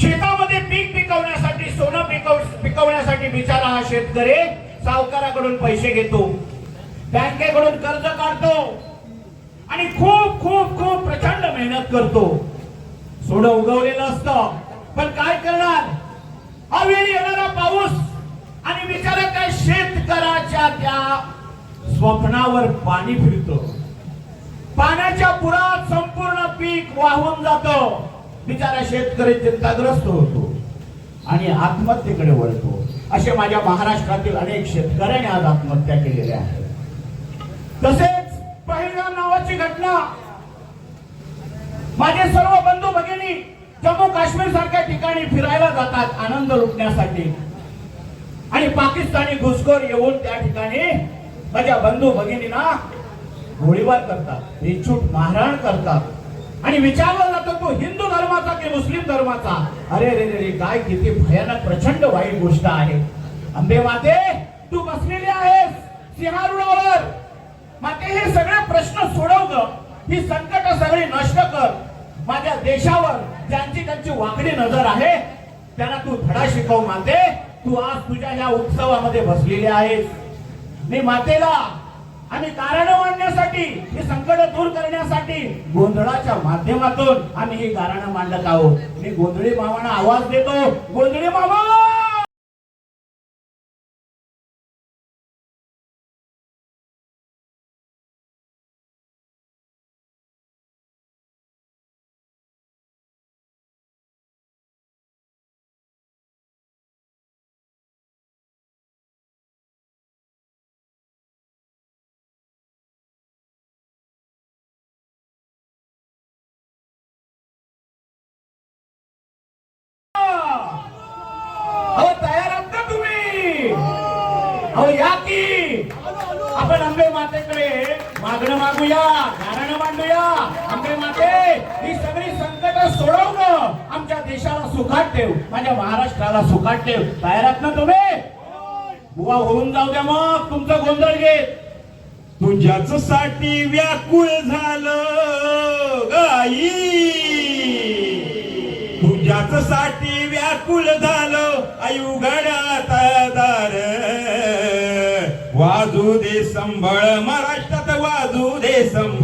शेतामध्ये पीक पिकवण्यासाठी सोनं पिकव पिकवण्यासाठी बिचारा हा शेतकरी सावकाराकडून पैसे घेतो. बँकेकडून कर्ज काढतो. आणि खूप खूप खूप प्रचंड मेहनत करतो. सोनं उगवलेलं असतं. पण काय करणार? अवेळी येणारा पाऊस आणि बिचारा काय शेतकऱ्याच्या त्या स्वप्नावर पाणी फिरतो. पाण्याच्या पुरात संपूर्ण पीक वाहून जातं. बिचारा शेतकरी चिंताग्रस्त होतो आणि आत्महत्येकडे वळतो. असे माझ्या महाराष्ट्रातील अनेक शेतकऱ्यांनी आज आत्महत्या केलेल्या आहेत. तसेच पहिलगाम नावाची घटना माझे सर्व बंधू भगिनी जम्मू काश्मीर सारख्या ठिकाणी फिरायला जातात आनंद लुटण्यासाठी. आणि पाकिस्तानी घुसखोर येऊन त्या ठिकाणी माझ्या बंधू भगिनींना गोळीबार करतात बेछूट मारहाण करतात. आणि विचारलं जातं हिंदू धर्माचा की मुस्लिम धर्माचा? अरे रे रे रे काय किती भयानक प्रचंड वाईट गोष्ट आहे. अंबे माते तू बसलेली आहेस सिंहारुणावर. माते हे सगळे प्रश्न सोडव ग. ही संकट सगळी नष्ट कर. माझ्या देशावर ज्यांची त्यांची वाकडी नजर आहे त्यांना तू धडा शिकव माते. तू आज तुझ्या या उत्सवामध्ये बसलेली आहेस. मी मातेला आणि कारण मांडण्यासाठी हे संकट दूर करण्यासाठी गोंधळाच्या माध्यमातून आम्ही हे कारण मांडत आहोत. मी गोंधळी मामांना आवाज देतो. गोंधळी मामा! अहो या की. आपण अंबे मातेकडे मागणं मागूया कारण मांडूया. आंबे माते ही सगळी संकट सोडवणं आमच्या देशाला सुखात ठेव. माझ्या महाराष्ट्राला सुखात ठेव. बाहेरात ना तुम्ही बुवा होऊन जाऊ द्या मग. तुमचं गोंधळ घेत तुझ्याच साठी व्याकुळ झालं गाई तुझ्याच साठी व्याकुळ झालं. आई गड्यात वाजू दे संभळ. महाराष्ट्रात वाजू दे संभळ.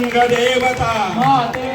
願がでえま。